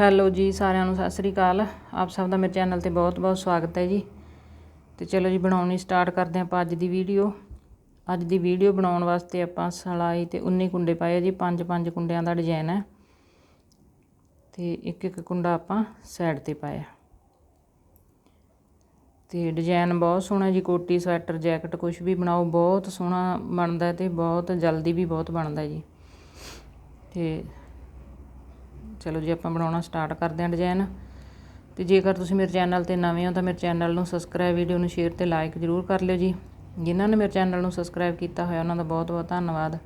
Hello ਜੀ, ਸਾਰਿਆਂ ਨੂੰ ਸਤਿ ਸ੍ਰੀ ਅਕਾਲ। ਆਪ ਸਭ ਦਾ ਮੇਰੇ ਚੈਨਲ ਤੇ ਬਹੁਤ-ਬਹੁਤ ਸਵਾਗਤ ਹੈ ਜੀ। ਤੇ ਚਲੋ ਜੀ, ਬਣਾਉਣੀ ਸਟਾਰਟ ਕਰਦੇ ਹਾਂ ਆਪਾਂ ਅੱਜ ਦੀ ਵੀਡੀਓ। ਅੱਜ ਦੀ ਵੀਡੀਓ ਬਣਾਉਣ ਵਾਸਤੇ ਆਪਾਂ ਸਲਾਈ ਤੇ 19 ਕੁੰਡੇ ਪਾਏ ਆ ਜੀ, ਪੰਜ ਪੰਜ ਕੁੰਡਿਆਂ ਦਾ ਡਿਜ਼ਾਈਨ ਹੈ। ਤੇ ਇੱਕ ਇੱਕ ਕੁੰਡਾ ਆਪਾਂ ਸਾਈਡ ਤੇ ਪਾਇਆ। ਤੇ ਡਿਜ਼ਾਈਨ ਬਹੁਤ ਸੋਹਣਾ ਜੀ, ਕੋਟੀ ਸਵੈਟਰ, ਜੈਕਟ ਕੁਝ ਵੀ ਬਣਾਓ, ਬਹੁਤ ਸੋਹਣਾ ਬਣਦਾ ਤੇ ਬਹੁਤ ਜਲਦੀ ਵੀ ਬਹੁਤ ਬਣਦਾ ਜੀ। ਤੇ ਚਲੋ ਜੀ, ਆਪਾਂ ਬਣਾਉਣਾ ਸਟਾਰਟ ਕਰਦੇ ਹਾਂ ਡਿਜ਼ਾਈਨ ਤੇ ਜੇਕਰ ਤੁਸੀਂ ਮੇਰੇ ਚੈਨਲ ਤੇ ਨਵੇਂ ਹੋ ਤਾਂ ਮੇਰੇ ਚੈਨਲ ਨੂੰ ਸਬਸਕ੍ਰਾਈਬ ਵੀਡੀਓ ਨੂੰ ਸ਼ੇਅਰ ਤੇ ਲਾਈਕ ਜ਼ਰੂਰ ਕਰ ਲਿਓ ਜੀ। ਜਿਨ੍ਹਾਂ ਨੇ ਮੇਰੇ ਚੈਨਲ ਨੂੰ ਸਬਸਕ੍ਰਾਈਬ ਕੀਤਾ ਹੋਇਆ, ਉਹਨਾਂ ਦਾ ਬਹੁਤ ਬਹੁਤ ਧੰਨਵਾਦ।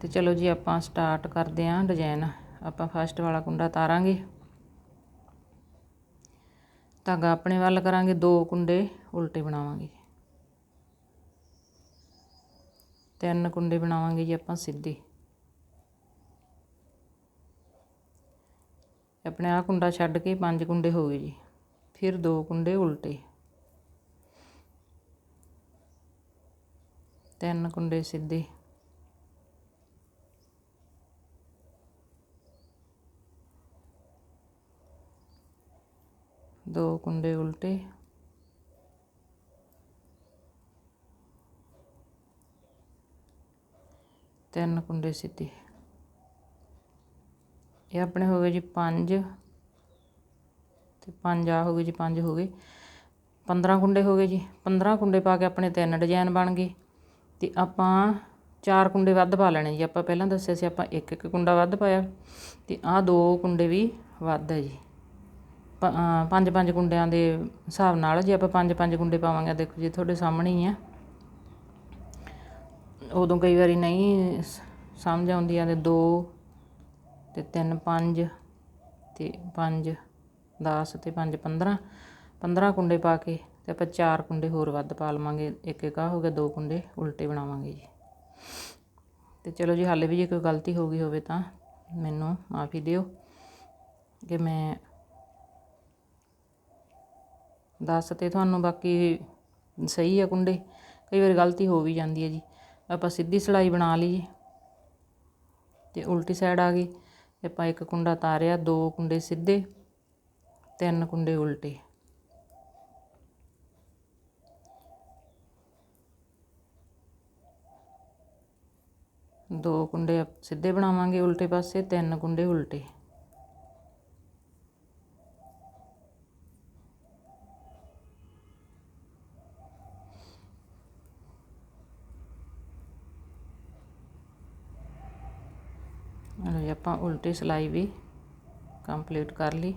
ਤੇ ਚਲੋ ਜੀ, ਆਪਾਂ ਸਟਾਰਟ ਕਰਦੇ ਹਾਂ ਡਿਜ਼ਾਈਨ ਆਪਾਂ ਫਸਟ ਵਾਲਾ ਕੁੰਡਾ ਤਾਰਾਂਗੇ। ਧਾਗਾ ਆਪਣੇ ਵੱਲ ਕਰਾਂਗੇ, ਦੋ ਕੁੰਡੇ ਉਲਟੇ ਬਣਾਵਾਂਗੇ। ਤਿੰਨ ਕੁੰਡੇ ਬਣਾਵਾਂਗੇ ਜੀ ਆਪਾਂ ਸਿੱਧੇ। ਆਪਣੇ ਆਹ ਕੁੰਡਾ ਛੱਡ ਕੇ ਪੰਜ ਕੁੰਡੇ ਹੋ ਗਏ ਜੀ, ਫਿਰ ਦੋ ਕੁੰਡੇ ਉਲਟੇ। ਤਿੰਨ ਕੁੰਡੇ ਸਿੱਧੇ। ਦੋ ਕੁੰਡੇ ਉਲਟੇ। ਤਿੰਨ ਕੁੰਡੇ ਸਿੱਧੇ। ਇਹ ਆਪਣੇ ਹੋ ਗਏ ਜੀ 5 ਤੇ 5 ਆ ਹੋ ਗਏ ਜੀ 5 ਹੋ ਗਏ। 15 ਕੁੰਡੇ ਹੋ ਗਏ ਜੀ। 15 ਕੁੰਡੇ ਪਾ ਕੇ ਆਪਣੇ ਤਿੰਨ ਡਿਜ਼ਾਈਨ ਬਣ ਗਏ ਤੇ ਆਪਾਂ ਚਾਰ ਕੁੰਡੇ ਵੱਧ ਪਾ ਲੈਣੇ ਜੀ। ਆਪਾਂ ਪਹਿਲਾਂ ਦੱਸਿਆ ਸੀ ਆਪਾਂ ਇੱਕ ਇੱਕ ਕੁੰਡਾ ਵੱਧ ਪਾਇਆ ਤੇ ਆਹ ਦੋ ਕੁੰਡੇ ਵੀ ਵੱਧ ਹੈ ਜੀ। ਪੰਜ ਪੰਜ ਕੁੰਡਿਆਂ ਦੇ ਹਿਸਾਬ ਨਾਲ ਜੇ ਆਪਾਂ ਪੰਜ ਪੰਜ ਕੁੰਡੇ ਪਾਵਾਂਗੇ ਦੇਖੋ ਜੀ ਤੁਹਾਡੇ ਸਾਹਮਣੇ ਹੀ ਆ। ਉਦੋਂ ਕਈ ਵਾਰੀ ਨਹੀਂ ਸਮਝ ਆਉਂਦੀ ਆ ਤੇ ਦੋ ਤੇ 3 5 ਤੇ 5 10 ਤੇ 5 15 15 ਕੁੰਡੇ ਪਾ ਕੇ ਤੇ ਆਪਾਂ ਚਾਰ ਕੁੰਡੇ ਹੋਰ ਵੱਧ ਪਾ ਲਵਾਂਗੇ। ਇੱਕ ਇੱਕ ਆ ਹੋ ਗਿਆ, ਦੋ ਕੁੰਡੇ ਉਲਟੇ ਬਣਾਵਾਂਗੇ ਜੀ। ਤੇ ਚਲੋ ਜੀ, ਹਾਲੇ ਵੀ ਜੇ ਕੋਈ ਗਲਤੀ ਹੋ ਗਈ ਹੋਵੇ ਤਾਂ ਮੈਨੂੰ ਮਾਫੀ ਦਿਓ ਕਿ ਮੈਂ ਦੱਸ ਤੇ ਤੁਹਾਨੂੰ ਬਾਕੀ ਸਹੀ ਆ ਕੁੰਡੇ। ਕਈ ਵਾਰ ਗਲਤੀ ਹੋ ਵੀ ਜਾਂਦੀ ਹੈ ਜੀ। ਆਪਾਂ ਸਿੱਧੀ ਸਲਾਈ ਬਣਾ ਲਈ ਜੀ ਤੇ ਉਲਟੀ ਸਾਈਡ ਆ ਗਈ। ਆਪਾਂ ਇੱਕ ਕੁੰਡਾ ਤਾਰਿਆ, ਦੋ ਕੁੰਡੇ ਸਿੱਧੇ, ਤਿੰਨ ਕੁੰਡੇ ਉਲਟੇ। ਦੋ ਕੁੰਡੇ ਸਿੱਧੇ ਬਣਾਵਾਂਗੇ ਉਲਟੇ ਪਾਸੇ, ਤਿੰਨ ਕੁੰਡੇ ਉਲਟੇ ਲਓ ਆਪਾਂ ਉਲਟੀ ਸਿਲਾਈ ਵੀ ਕੰਪਲੀਟ ਕਰ ਲਈ।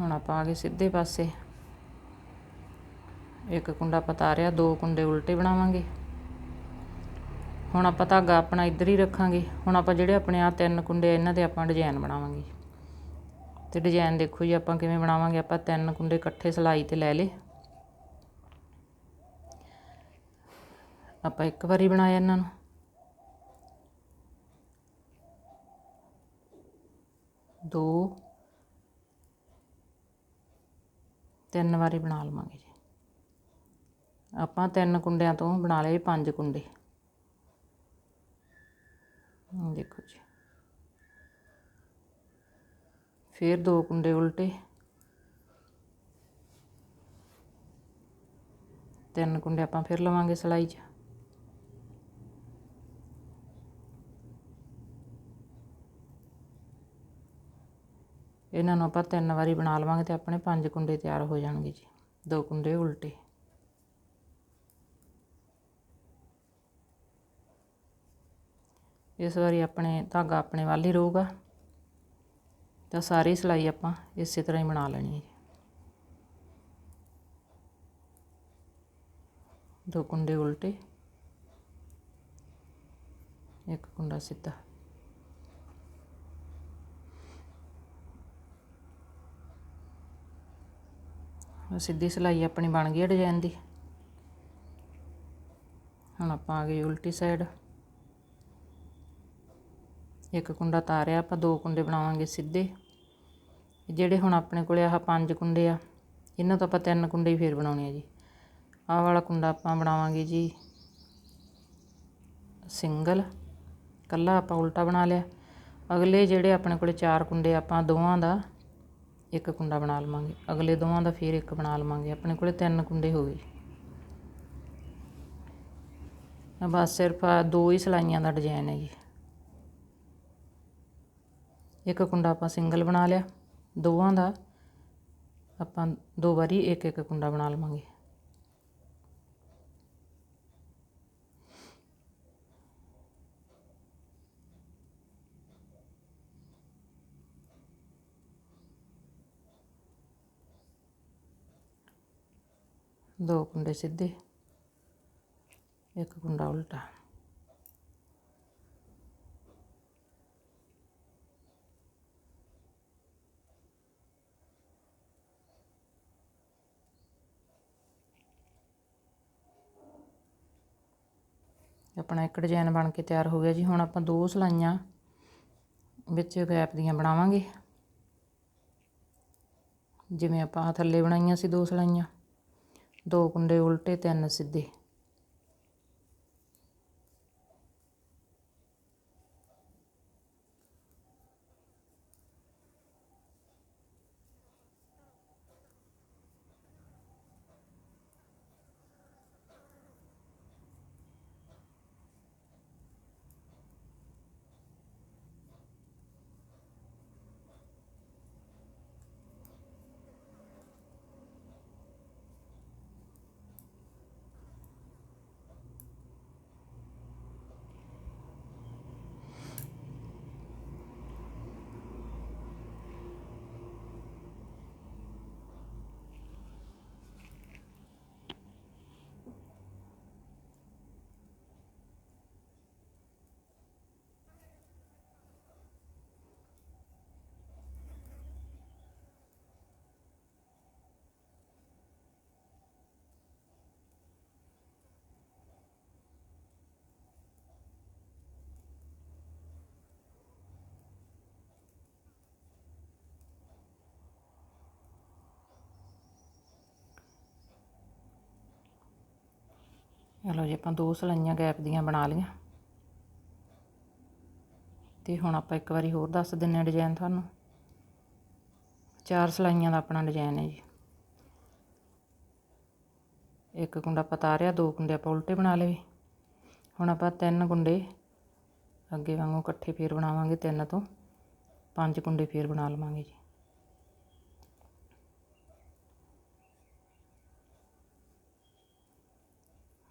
ਹੁਣ ਆਪਾਂ ਆ ਗਏ ਸਿੱਧੇ ਪਾਸੇ। ਇੱਕ ਕੁੰਡਾ ਪਤਾਰਿਆ ਦੋ ਕੁੰਡੇ ਉਲਟੇ ਬਣਾਵਾਂਗੇ। ਹੁਣ ਆਪਾਂ ਧਾਗਾ ਆਪਣਾ ਇੱਧਰ ਹੀ ਰੱਖਾਂਗੇ। ਹੁਣ ਆਪਾਂ ਜਿਹੜੇ ਆਪਣੇ ਆ ਤਿੰਨ ਕੁੰਡੇ ਇਹਨਾਂ ਦੇ ਆਪਾਂ ਡਿਜ਼ਾਈਨ ਬਣਾਵਾਂਗੇ। ਤੇ ਡਿਜ਼ਾਈਨ ਦੇਖੋ ਜੀ ਆਪਾਂ ਕਿਵੇਂ ਬਣਾਵਾਂਗੇ। ਆਪਾਂ ਤਿੰਨ ਕੁੰਡੇ ਇਕੱਠੇ ਸਲਾਈ ਤੇ ਲੈ ਲਏ। ਆਪਾਂ ਇੱਕ ਵਾਰੀ ਬਣਾਇਆ ਇਹਨਾਂ ਨੂੰ। ਦੋ ਤਿੰਨ ਵਾਰੀ ਬਣਾ ਲਵਾਂਗੇ ਜੀ। ਆਪਾਂ ਤਿੰਨ ਕੁੰਡਿਆਂ ਤੋਂ ਬਣਾ ਲਏ ਪੰਜ ਕੁੰਡੇ। ਦੇਖੋ ਜੀ। ਫਿਰ ਦੋ ਕੁੰਡੇ ਉਲਟੇ। ਤਿੰਨ ਕੁੰਡੇ ਆਪਾਂ ਫਿਰ ਲਵਾਂਗੇ ਸਲਾਈ 'ਚ। ਇਹਨਾਂ ਨੂੰ ਆਪਾਂ ਤਿੰਨ ਵਾਰੀ ਬਣਾ ਲਵਾਂਗੇ ਤੇ ਆਪਣੇ ਪੰਜ ਕੁੰਡੇ ਤਿਆਰ ਹੋ ਜਾਣਗੇ ਜੀ। ਦੋ ਕੁੰਡੇ ਉਲਟੇ। ਇਸ ਵਾਰੀ ਆਪਣੇ ਧਾਗਾ ਆਪਣੇ ਵੱਲ ਹੀ ਰਹੂਗਾ। ਤਾਂ ਸਾਰੀ ਸਿਲਾਈ ਆਪਾਂ ਇਸੇ ਤਰ੍ਹਾਂ ਹੀ ਬਣਾ ਲੈਣੀ ਹੈ ਦੋ ਕੁੰਡੇ ਉਲਟੇ। ਇੱਕ ਕੁੰਡਾ ਸਿੱਧਾ। ਸਿੱਧੀ ਸਲਾਈ ਆਪਣੀ ਬਣ ਗਈ ਡਿਜ਼ਾਈਨ ਦੀ। ਹੁਣ ਆਪਾਂ ਆ ਗਏ ਉਲਟੀ ਸਾਈਡ ਇੱਕ ਕੁੰਡਾ ਤਾਰਿਆ, ਆਪਾਂ ਦੋ ਕੁੰਡੇ ਬਣਾਵਾਂਗੇ ਸਿੱਧੇ। ਜਿਹੜੇ ਹੁਣ ਆਪਣੇ ਕੋਲੇ ਆਹ ਪੰਜ ਕੁੰਡੇ ਆ, ਇਹਨਾਂ ਤੋਂ ਆਪਾਂ ਤਿੰਨ ਕੁੰਡੇ ਹੀ ਫੇਰ ਬਣਾਉਣੇ ਆ ਜੀ। ਆਹ ਵਾਲਾ ਕੁੰਡਾ ਆਪਾਂ ਬਣਾਵਾਂਗੇ ਜੀ ਸਿੰਗਲ। ਕੱਲਾ ਆਪਾਂ ਉਲਟਾ ਬਣਾ ਲਿਆ। ਅਗਲੇ ਜਿਹੜੇ ਆਪਣੇ ਕੋਲੇ ਚਾਰ ਕੁੰਡੇ ਆਪਾਂ ਦੋਵਾਂ ਦਾ ਇੱਕ ਕੁੰਡਾ ਬਣਾ ਲਵਾਂਗੇ। ਅਗਲੇ ਦੋਵਾਂ ਦਾ ਫਿਰ ਇੱਕ ਬਣਾ ਲਵਾਂਗੇ। ਆਪਣੇ ਕੋਲੇ ਤਿੰਨ ਕੁੰਡੇ ਹੋ ਗਏ। ਬਸ ਸਿਰਫ ਆਹ ਦੋ ਹੀ ਸਲਾਈਆਂ ਦਾ ਡਿਜ਼ਾਈਨ ਹੈ ਜੀ। ਇੱਕ ਕੁੰਡਾ ਆਪਾਂ ਸਿੰਗਲ ਬਣਾ ਲਿਆ। ਦੋਵਾਂ ਦਾ ਆਪਾਂ ਦੋ ਵਾਰੀ ਇੱਕ ਇੱਕ ਕੁੰਡਾ ਬਣਾ ਲਵਾਂਗੇ। ਦੋ ਕੁੰਡੇ ਸਿੱਧੇ, ਇੱਕ ਕੁੰਡਾ ਉਲਟਾ। ਆਪਣਾ ਇੱਕ ਡਿਜ਼ਾਈਨ ਬਣ ਕੇ ਤਿਆਰ ਹੋ ਗਿਆ ਜੀ। ਹੁਣ ਆਪਾਂ ਦੋ ਸਲਾਈਆਂ ਵਿੱਚ ਗੈਪ ਦੀਆਂ ਬਣਾਵਾਂਗੇ। ਜਿਵੇਂ ਆਪਾਂ ਥੱਲੇ ਬਣਾਈਆਂ ਸੀ ਦੋ ਸਲਾਈਆਂ। ਦੋ ਕੁੰਡੇ ਉਲਟੇ ਤਿੰਨ ਸਿੱਧੇ। ਚਲੋ ਜੀ, ਆਪਾਂ ਦੋ ਸਲਾਈਆਂ ਗੈਪ ਦੀਆਂ ਬਣਾ ਲਈਆਂ। ਤੇ ਹੁਣ ਆਪਾਂ ਇੱਕ ਵਾਰੀ ਹੋਰ ਦੱਸ ਦਿੰਨੇ ਆ ਡਿਜ਼ਾਈਨ ਤੁਹਾਨੂੰ। ਚਾਰ ਸਲਾਈਆਂ ਦਾ ਆਪਣਾ ਡਿਜ਼ਾਈਨ ਹੈ ਜੀ। ਇੱਕ ਕੁੰਡਾ ਆਪਾਂ ਤਾਰਿਆ, ਦੋ ਕੁੰਡੇ ਆਪਾਂ ਉਲਟੇ ਬਣਾ ਲਏ। ਹੁਣ ਆਪਾਂ ਤਿੰਨ ਗੁੰਡੇ ਅੱਗੇ ਵਾਂਗੂ ਇਕੱਠੇ ਫੇਰ ਬਣਾਵਾਂਗੇ ਤਿੰਨ ਤੋਂ। ਪੰਜ ਕੁੰਡੇ ਫੇਰ ਬਣਾ ਲਵਾਂਗੇ ਜੀ।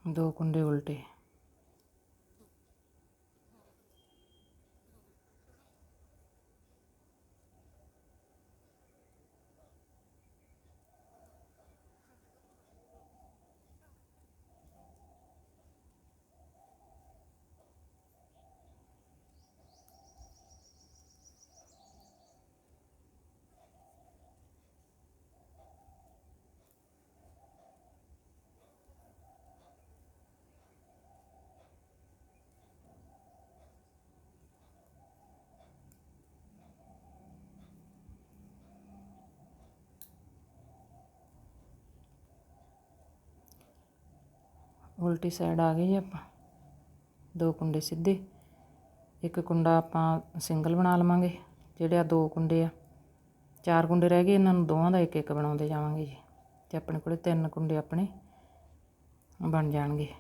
ਦੋ ਕੁੰਡੇ ਉਲਟੇ ਉਲਟੀ ਸਾਈਡ ਆ ਗਏ ਜੀ ਆਪਾਂ। ਦੋ ਕੁੰਡੇ ਸਿੱਧੇ। ਇੱਕ ਕੁੰਡਾ ਆਪਾਂ ਸਿੰਗਲ ਬਣਾ ਲਵਾਂਗੇ, ਜਿਹੜੇ ਆ ਦੋ ਕੁੰਡੇ ਆ। ਚਾਰ ਕੁੰਡੇ ਰਹਿ ਗਏ, ਇਹਨਾਂ ਨੂੰ ਦੋਵਾਂ ਦਾ ਇੱਕ ਇੱਕ ਬਣਾਉਂਦੇ ਜਾਵਾਂਗੇ ਜੀ। ਤੇ ਆਪਣੇ ਕੋਲੇ ਤਿੰਨ ਕੁੰਡੇ ਆਪਣੇ ਬਣ ਜਾਣਗੇ।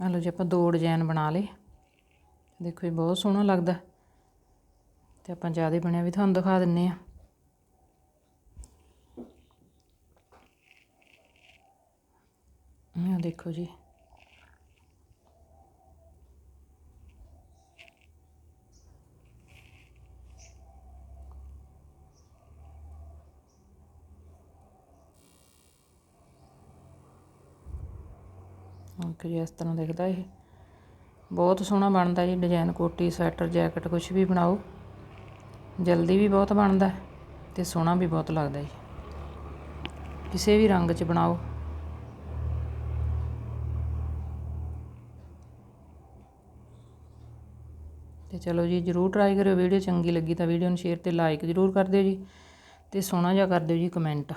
ਆਹ ਲਓ ਜੀ, ਆਪਾਂ ਦੋ ਡਿਜ਼ਾਈਨ ਬਣਾ ਲਏ। ਦੇਖੋ ਇਹ ਬਹੁਤ ਸੋਹਣਾ ਲੱਗਦਾ। ਤੇ ਆਪਾਂ ਜ਼ਿਆਦਾ ਬਣਿਆ, ਵੀ ਤੁਹਾਨੂੰ ਦਿਖਾ ਦਿੰਨੇ ਆ। ਇਹ ਦੇਖੋ ਜੀ। ਓਕੇ ਜੀ ਇਸ ਤਰ੍ਹਾਂ ਦਿਖਦਾ ਇਹ? ਬਹੁਤ ਸੋਹਣਾ ਬਣਦਾ ਜੀ ਡਿਜ਼ਾਈਨ ਕੋਟੀ, ਸਵੈਟਰ, ਜੈਕਟ ਕੁਝ ਵੀ ਬਣਾਓ। ਜਲਦੀ ਵੀ ਬਹੁਤ ਬਣਦਾ ਤੇ ਸੋਹਣਾ ਵੀ ਬਹੁਤ ਲੱਗਦਾ ਜੀ। ਕਿਸੇ ਵੀ ਰੰਗ 'ਚ ਬਣਾਓ। ਤੇ ਚਲੋ ਜੀ, ਜਰੂਰ ਟਰਾਈ ਕਰਿਓ ਵੀਡੀਓ, ਚੰਗੀ ਲੱਗੀ ਤਾਂ ਵੀਡੀਓ ਨੂੰ ਸ਼ੇਅਰ ਤੇ ਲਾਈਕ ਜਰੂਰ ਕਰ ਦਿਓ ਜੀ ਤੇ ਸੋਹਣਾ ਜਿਹਾ ਕਰ ਦਿਓ ਜੀ ਕਮੈਂਟ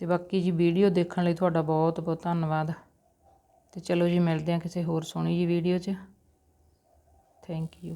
ਤੇ ਬਾਕੀ ਜੀ, ਵੀਡੀਓ ਦੇਖਣ ਲਈ ਤੁਹਾਡਾ ਬਹੁਤ ਬਹੁਤ ਧੰਨਵਾਦ। ਤੇ ਚਲੋ ਜੀ, ਮਿਲਦੇ ਹਾਂ ਕਿਸੇ ਹੋਰ ਸੋਹਣੀ ਜੀ ਵੀਡੀਓ 'ਚ। Thank you